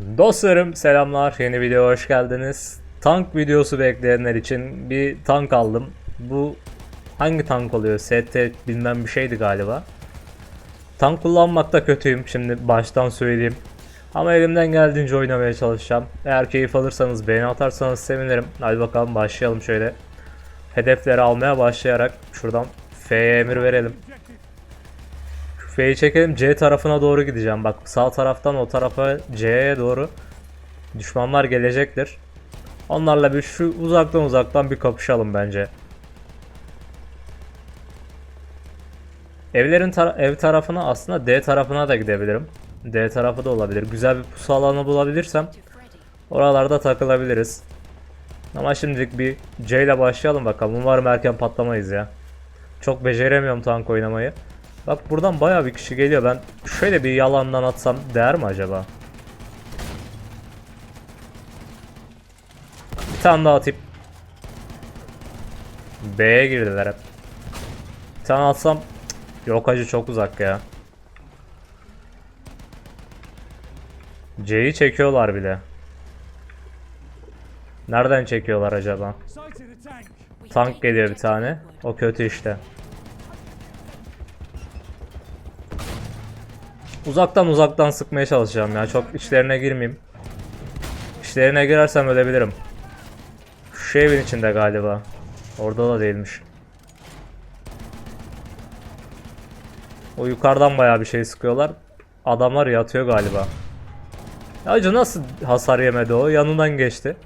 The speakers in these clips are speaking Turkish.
Dostlarım selamlar. Yeni videoya hoş geldiniz. Tank videosu bekleyenler için bir tank aldım. Bu hangi tank oluyor? ST bilmem bir şeydi galiba. Tank kullanmakta kötüyüm. Şimdi baştan söyleyeyim. Ama elimden geldiğince oynamaya çalışacağım. Eğer keyif alırsanız beğeni atarsanız sevinirim. Hadi bakalım başlayalım şöyle. Hedefleri almaya başlayarak şuradan F'ye emir verelim. F'yi çekelim C tarafına doğru gideceğim. Bak sağ taraftan o tarafa C'ye doğru düşmanlar gelecektir. Onlarla bir şu uzaktan uzaktan bir kapışalım bence. Evlerin tara- ev tarafına aslında D tarafına da gidebilirim. D tarafı da olabilir. Güzel bir pusu alanı bulabilirsem oralarda takılabiliriz. Ama şimdilik bir C ile başlayalım bakalım. Umarım erken patlamayız ya. Çok beceremiyorum tank oynamayı. Bak buradan baya bir kişi geliyor. Ben şöyle bir yalandan atsam değer mi acaba? Bir tane daha atayım. B'ye girdiler hep. Bir tane atsam yok acı çok uzak ya. C'yi çekiyorlar bile. Nereden çekiyorlar acaba? Tank geliyor bir tane. O kötü işte. Uzaktan uzaktan sıkmaya çalışacağım ya. Çok içlerine girmeyeyim. İçlerine girersem ölebilirim. Şu evin içinde galiba. Orada da değilmiş. O yukarıdan bayağı bir şey sıkıyorlar. Adamlar yatıyor galiba. Acı nasıl hasar yemedi o? Yanından geçti.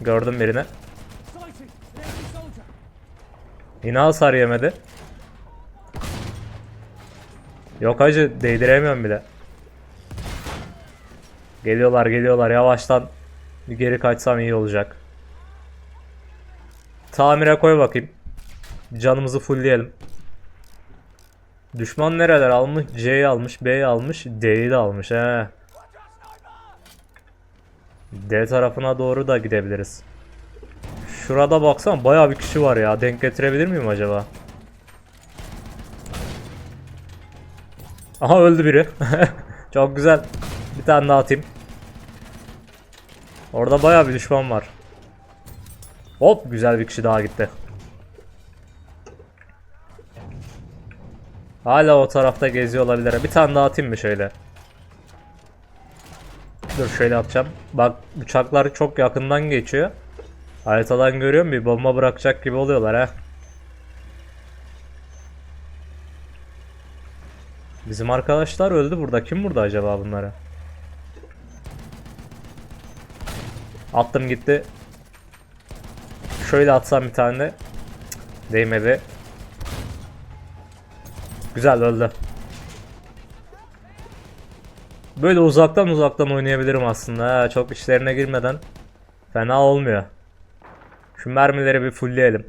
Gördüm birini. Yine hasar yemedi. Yok acı değdiremiyorum bile. Geliyorlar geliyorlar yavaştan bir geri kaçsam iyi olacak. Tamire koy bakayım. Canımızı fullleyelim. Düşman nereler almış? C'yi almış, B'yi almış, D'yi de almış he. D tarafına doğru da gidebiliriz. Şurada baksana bayağı bir kişi var ya. Denk getirebilir miyim acaba? Aha öldü biri. Çok güzel. Bir tane daha atayım. Orada bayağı bir düşman var. Hop güzel bir kişi daha gitti. Hala o tarafta geziyor olabilir. Bir tane daha atayım mı şöyle? Dur şöyle atacağım. Bak uçaklar çok yakından geçiyor. Haritadan görüyorum bir bomba bırakacak gibi oluyorlar ha. Bizim arkadaşlar öldü burada. Kim burada acaba bunları? Attım gitti. Şöyle atsam bir tane de. Değmedi. Güzel öldü. Böyle uzaktan uzaktan oynayabilirim aslında. Ha, çok işlerine girmeden. Fena olmuyor. Şu mermileri bir fullleyelim.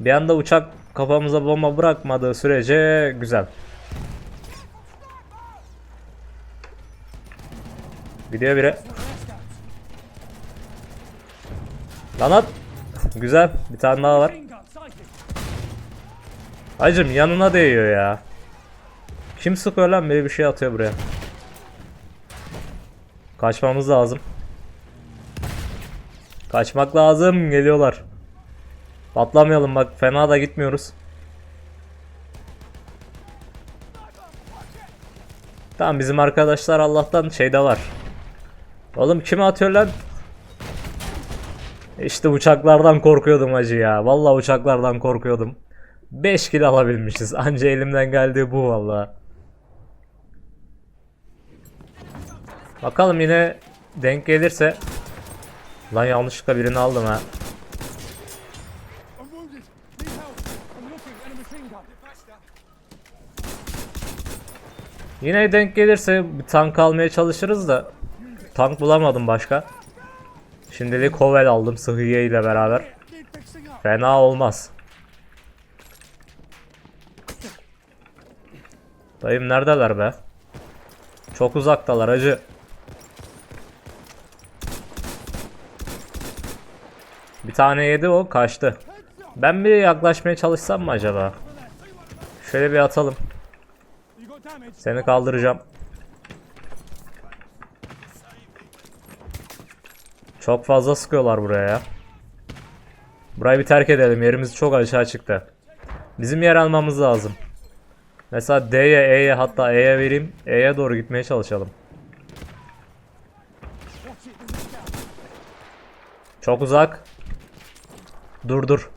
Bir anda uçak kafamıza bomba bırakmadığı sürece güzel. Gidiyor biri. Lan at. Güzel. Bir tane daha var. Hacım yanına değiyor ya. Kim sıkıyor lan biri bir şey atıyor buraya. Kaçmamız lazım. Kaçmak lazım. Geliyorlar. Patlamayalım bak fena da gitmiyoruz. Tamam bizim arkadaşlar Allah'tan şeyde var. Oğlum kime atıyor lan? İşte uçaklardan korkuyordum acı ya. Vallahi uçaklardan korkuyordum. 5 kill alabilmişiz. Anca elimden geldiği bu vallahi. Bakalım yine denk gelirse. Lan yanlışlıkla birini aldım ha. Yine denk gelirse bir tank almaya çalışırız da tank bulamadım başka. Şimdilik Hovel aldım Sıhhiye ile beraber. Fena olmaz. Dayım neredeler be? Çok uzaktalar acı. Bir tane yedi o kaçtı. Ben bir yaklaşmaya çalışsam mı acaba? Şöyle bir atalım. Seni kaldıracağım. Çok fazla sıkıyorlar buraya ya. Burayı bir terk edelim. Yerimiz çok aşağı çıktı. Bizim yer almamız lazım. Mesela D'ye, E'ye hatta E'ye vereyim. E'ye doğru gitmeye çalışalım. Çok uzak. Dur dur.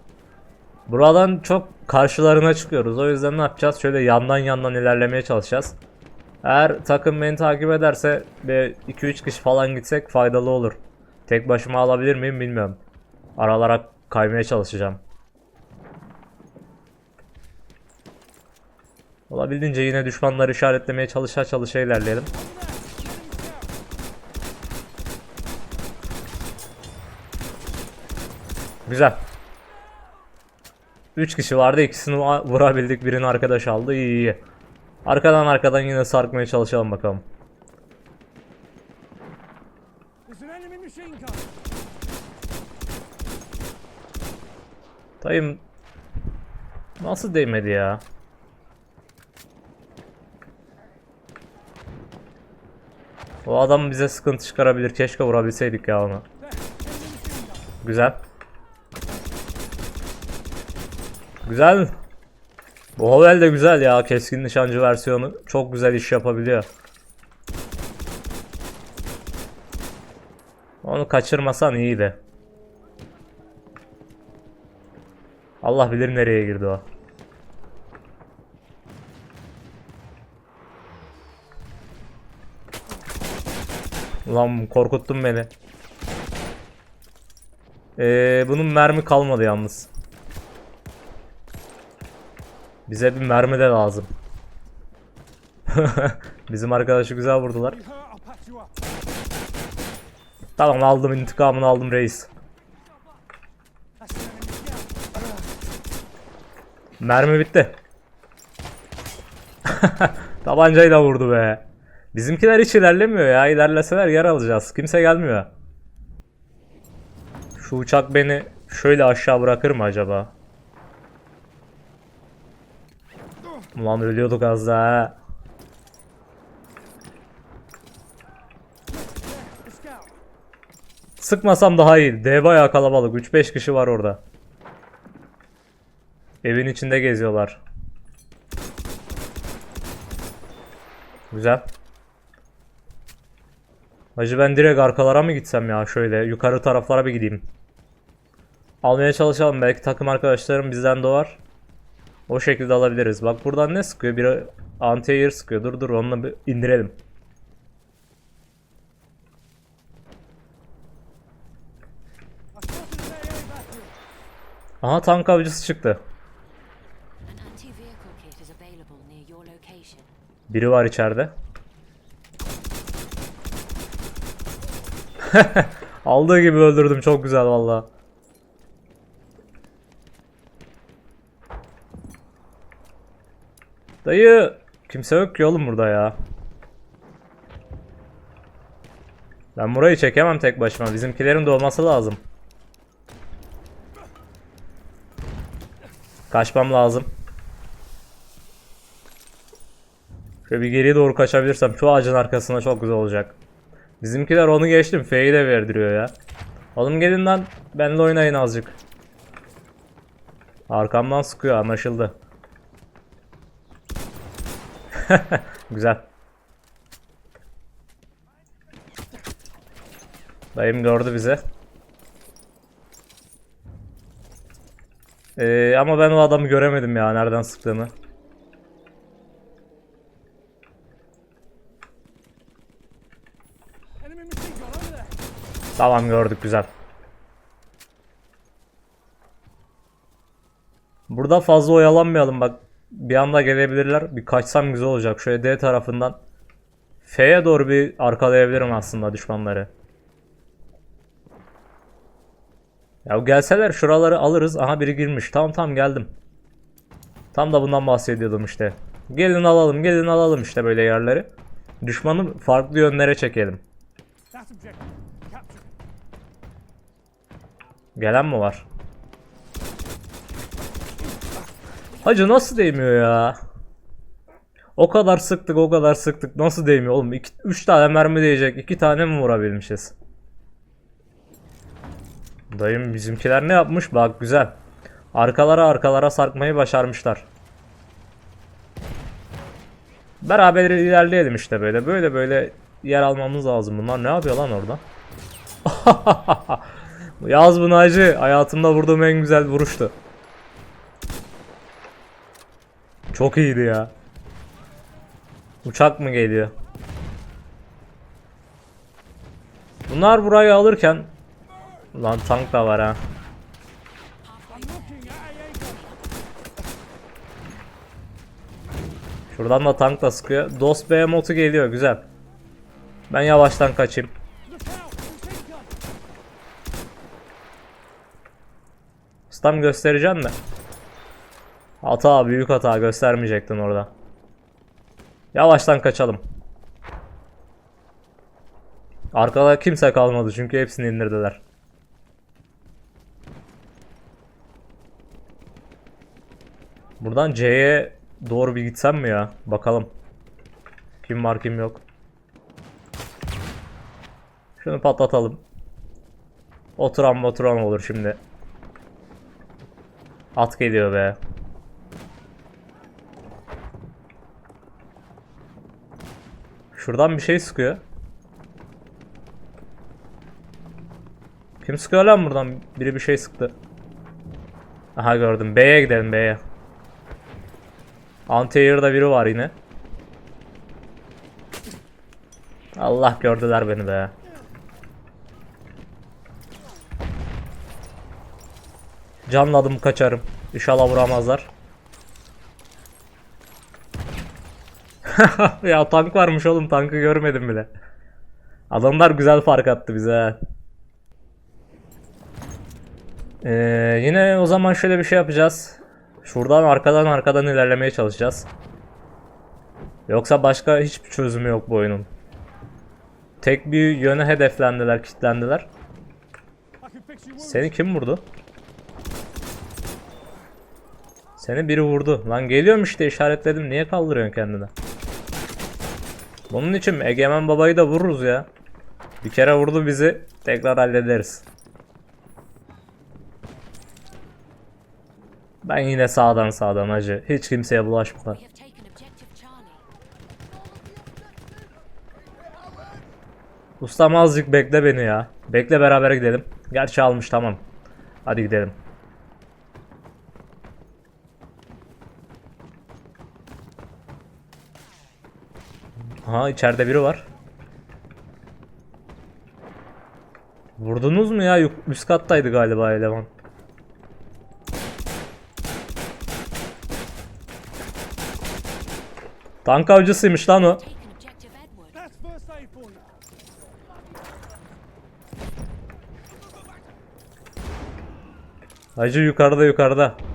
Buradan çok karşılarına çıkıyoruz. O yüzden ne yapacağız? Şöyle yandan yandan ilerlemeye çalışacağız. Eğer takım beni takip ederse bir 2-3 kişi falan gitsek faydalı olur. Tek başıma alabilir miyim bilmiyorum. Aralara kaymaya çalışacağım. Olabildiğince yine düşmanları işaretlemeye çalışa çalışa ilerleyelim. Güzel. 3 kişi vardı. ikisini vurabildik. Birini arkadaş aldı. İyi iyi. Arkadan arkadan yine sarkmaya çalışalım bakalım. Dayım nasıl değmedi ya? O adam bize sıkıntı çıkarabilir. Keşke vurabilseydik ya onu. There, Güzel. Güzel. Bu Hovel de güzel ya. Keskin nişancı versiyonu. Çok güzel iş yapabiliyor. Onu kaçırmasan iyiydi. Allah bilir nereye girdi o. Ulan korkuttun beni. Ee, bunun mermi kalmadı yalnız. Bize bir mermi de lazım. Bizim arkadaşı güzel vurdular. Tamam aldım intikamını aldım reis. Mermi bitti. Tabancayla vurdu be. Bizimkiler hiç ilerlemiyor ya. İlerleseler yer alacağız. Kimse gelmiyor. Şu uçak beni şöyle aşağı bırakır mı acaba? Ulan ölüyorduk az daha. Sıkmasam daha iyi. D bayağı kalabalık. 3-5 kişi var orada. Evin içinde geziyorlar. Güzel. Hacı ben direkt arkalara mı gitsem ya şöyle yukarı taraflara bir gideyim. Almaya çalışalım belki takım arkadaşlarım bizden doğar. O şekilde alabiliriz. Bak buradan ne sıkıyor? Biri anti-air sıkıyor. Dur dur onunla bir indirelim. Aha tank avcısı çıktı. Biri var içeride. Aldığı gibi öldürdüm. Çok güzel valla. Dayı kimse yok ki oğlum burada ya. Ben burayı çekemem tek başıma. Bizimkilerin de olması lazım. Kaçmam lazım. Şöyle bir geriye doğru kaçabilirsem şu ağacın arkasına çok güzel olacak. Bizimkiler onu geçtim. F'yi de verdiriyor ya. Oğlum gelin lan. Benle oynayın azıcık. Arkamdan sıkıyor anlaşıldı. güzel. Dayım gördü bizi. Ee, ama ben o adamı göremedim ya nereden sıktığını. Tamam gördük güzel. Burada fazla oyalanmayalım bak. Bir anda gelebilirler. Bir kaçsam güzel olacak. Şöyle D tarafından. F'ye doğru bir arkalayabilirim aslında düşmanları. Ya gelseler şuraları alırız. Aha biri girmiş. Tamam tamam geldim. Tam da bundan bahsediyordum işte. Gelin alalım gelin alalım işte böyle yerleri. Düşmanı farklı yönlere çekelim. Gelen mi var? Hacı nasıl değmiyor ya? O kadar sıktık o kadar sıktık. Nasıl değmiyor oğlum? 3 tane mermi değecek. 2 tane mi vurabilmişiz? Dayım bizimkiler ne yapmış? Bak güzel. Arkalara arkalara sarkmayı başarmışlar. Beraber ilerleyelim işte böyle. Böyle böyle yer almamız lazım. Bunlar ne yapıyor lan orada? Yaz bunu hacı. Hayatımda vurduğum en güzel vuruştu. Çok iyiydi ya. Uçak mı geliyor? Bunlar burayı alırken Lan tank da var ha. Şuradan da tank da sıkıyor. Dost Behemoth'u geliyor güzel. Ben yavaştan kaçayım. Stam göstereceğim de. Hata büyük hata göstermeyecektin orada. Yavaştan kaçalım. Arkada kimse kalmadı çünkü hepsini indirdiler. Buradan C'ye doğru bir gitsem mi ya? Bakalım. Kim var kim yok. Şunu patlatalım. Oturan oturan olur şimdi. At geliyor be. Şuradan bir şey sıkıyor. Kim sıkıyor lan buradan? Biri bir şey sıktı. Aha gördüm. B'ye gidelim B'ye. Anti-air'da biri var yine. Allah gördüler beni be. Canladım kaçarım. İnşallah vuramazlar. ya tank varmış oğlum tankı görmedim bile. Adamlar güzel fark attı bize. Ee, yine o zaman şöyle bir şey yapacağız. Şuradan arkadan arkadan ilerlemeye çalışacağız. Yoksa başka hiçbir çözümü yok bu oyunun. Tek bir yöne hedeflendiler, kilitlendiler. Seni kim vurdu? Seni biri vurdu. Lan geliyorum işte işaretledim. Niye kaldırıyorsun kendini? Bunun için? Egemen babayı da vururuz ya. Bir kere vurdu bizi. Tekrar hallederiz. Ben yine sağdan sağdan hacı. Hiç kimseye bulaşmadan. Ustam azıcık bekle beni ya. Bekle beraber gidelim. Gerçi almış tamam. Hadi gidelim. Aha içeride biri var. Vurdunuz mu ya? Üst kattaydı galiba eleman. Tank avcısıymış lan o. Taken objective Edward.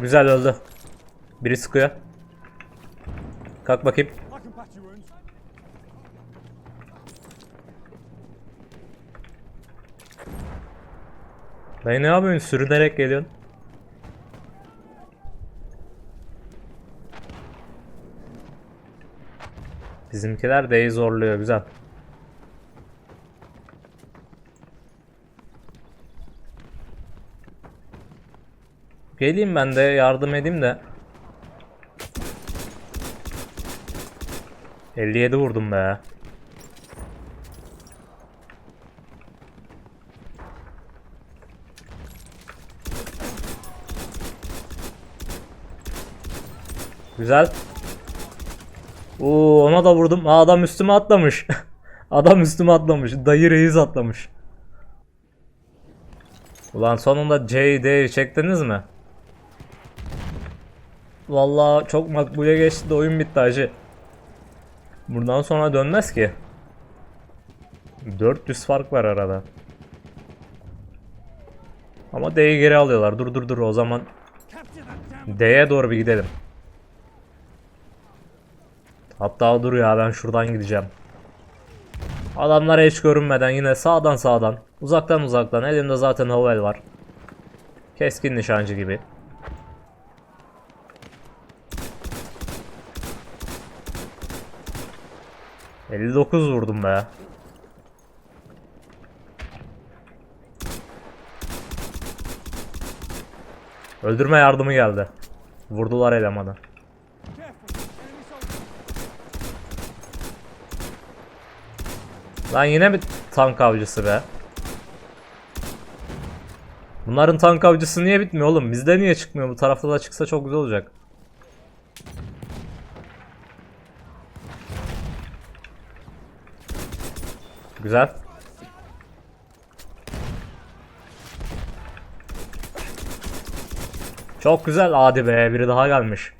Güzel öldü. Biri sıkıyor. Kalk bakayım. Dayı ne yapıyorsun? Sürünerek geliyorsun. Bizimkiler D'yi zorluyor. Güzel. Geleyim ben de yardım edeyim de. 57 vurdum be. Güzel. Oo ona da vurdum. Aa, adam üstüme atlamış. adam üstüme atlamış. Dayı reis atlamış. Ulan sonunda CD'yi çektiniz mi? Vallahi çok makbule geçti de oyun bitti hacı. Buradan sonra dönmez ki. 400 fark var arada. Ama D'yi geri alıyorlar. Dur dur dur o zaman D'ye doğru bir gidelim. Hatta dur ya ben şuradan gideceğim. Adamlara hiç görünmeden yine sağdan sağdan, uzaktan uzaktan. Elimde zaten hovel var. Keskin nişancı gibi. ...59 vurdum be. Öldürme yardımı geldi. Vurdular elemanı. Lan yine bir tank avcısı be. Bunların tank avcısı niye bitmiyor oğlum? Bizde niye çıkmıyor? Bu tarafta da çıksa çok güzel olacak. Güzel. Çok güzel hadi be biri daha gelmiş.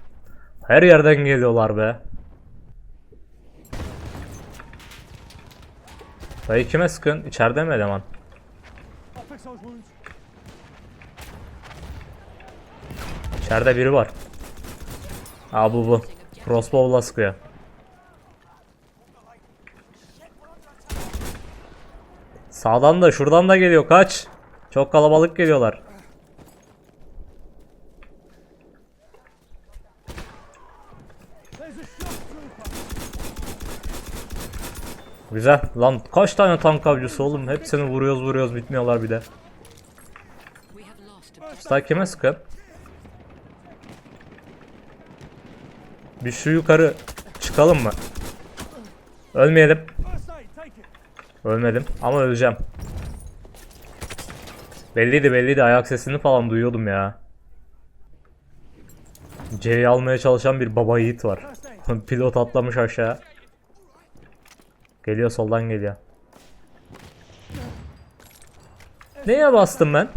Her yerden geliyorlar be. Dayı kime sıkın? İçeride mi eleman? İçeride biri var. Aa bu bu. Crossbow'la sıkıyor. Sağdan da şuradan da geliyor kaç. Çok kalabalık geliyorlar. Güzel. Lan kaç tane tank avcısı oğlum? Hepsini vuruyoruz vuruyoruz bitmiyorlar bir de. Usta kime sıkın? Bir şu yukarı çıkalım mı? Ölmeyelim. Ölmedim ama öleceğim. Belliydi belliydi ayak sesini falan duyuyordum ya. C'yi almaya çalışan bir baba yiğit var. Pilot atlamış aşağı. Geliyor soldan geliyor. Neye bastım ben?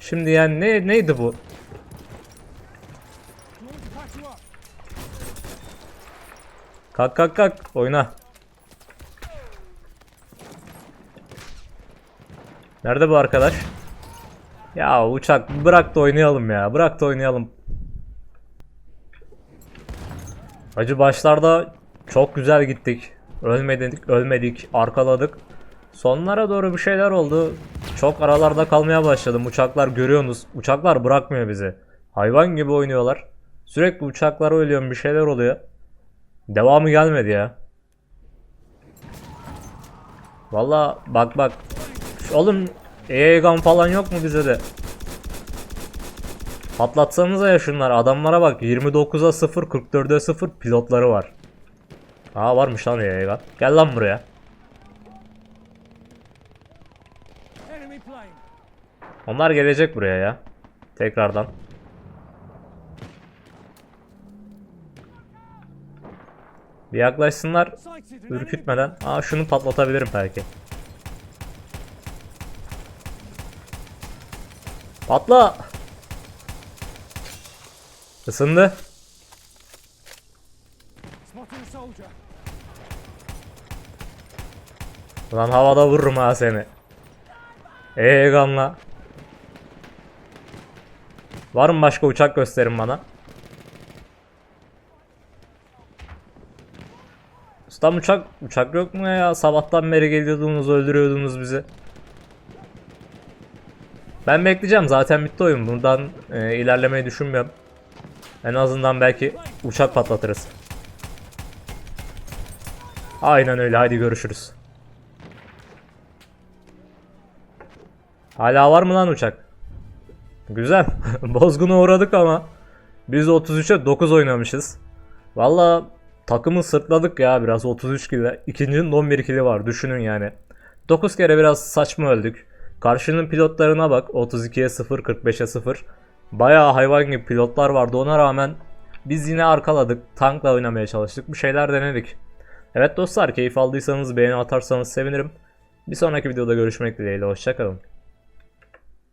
Şimdi yani ne neydi bu? Kalk kalk kalk oyna. Nerede bu arkadaş? Ya uçak bırak da oynayalım ya. Bırak da oynayalım. Acı başlarda çok güzel gittik. Ölmedik, ölmedik, arkaladık. Sonlara doğru bir şeyler oldu. Çok aralarda kalmaya başladım. Uçaklar görüyorsunuz. Uçaklar bırakmıyor bizi. Hayvan gibi oynuyorlar. Sürekli uçaklara ölüyorum bir şeyler oluyor. Devamı gelmedi ya. Valla bak bak. Oğlum EEGAN falan yok mu bize de? Patlatsanıza ya şunlar. Adamlara bak 29'a 0 44'e 0 pilotları var. Aa varmış lan EEGAN. Gel lan buraya. Onlar gelecek buraya ya. Tekrardan. Bir yaklaşsınlar. Ürkütmeden. Aa şunu patlatabilirim belki. Patla. Isındı. Lan havada vururum ha seni. Eee ganla. Var mı başka uçak gösterin bana? Ustam uçak uçak yok mu ya? Sabahtan beri geliyordunuz öldürüyordunuz bizi. Ben bekleyeceğim zaten bitti oyun. Buradan e, ilerlemeyi düşünmüyorum. En azından belki uçak patlatırız. Aynen öyle hadi görüşürüz. Hala var mı lan uçak? Güzel. Bozguna uğradık ama biz 33'e 9 oynamışız. Valla takımı sırtladık ya biraz 33 kilo. İkincinin 11 kili var düşünün yani. 9 kere biraz saçma öldük. Karşının pilotlarına bak 32'ye 0 45'e 0. Bayağı hayvan gibi pilotlar vardı ona rağmen biz yine arkaladık. Tankla oynamaya çalıştık. Bir şeyler denedik. Evet dostlar keyif aldıysanız beğeni atarsanız sevinirim. Bir sonraki videoda görüşmek dileğiyle hoşçakalın.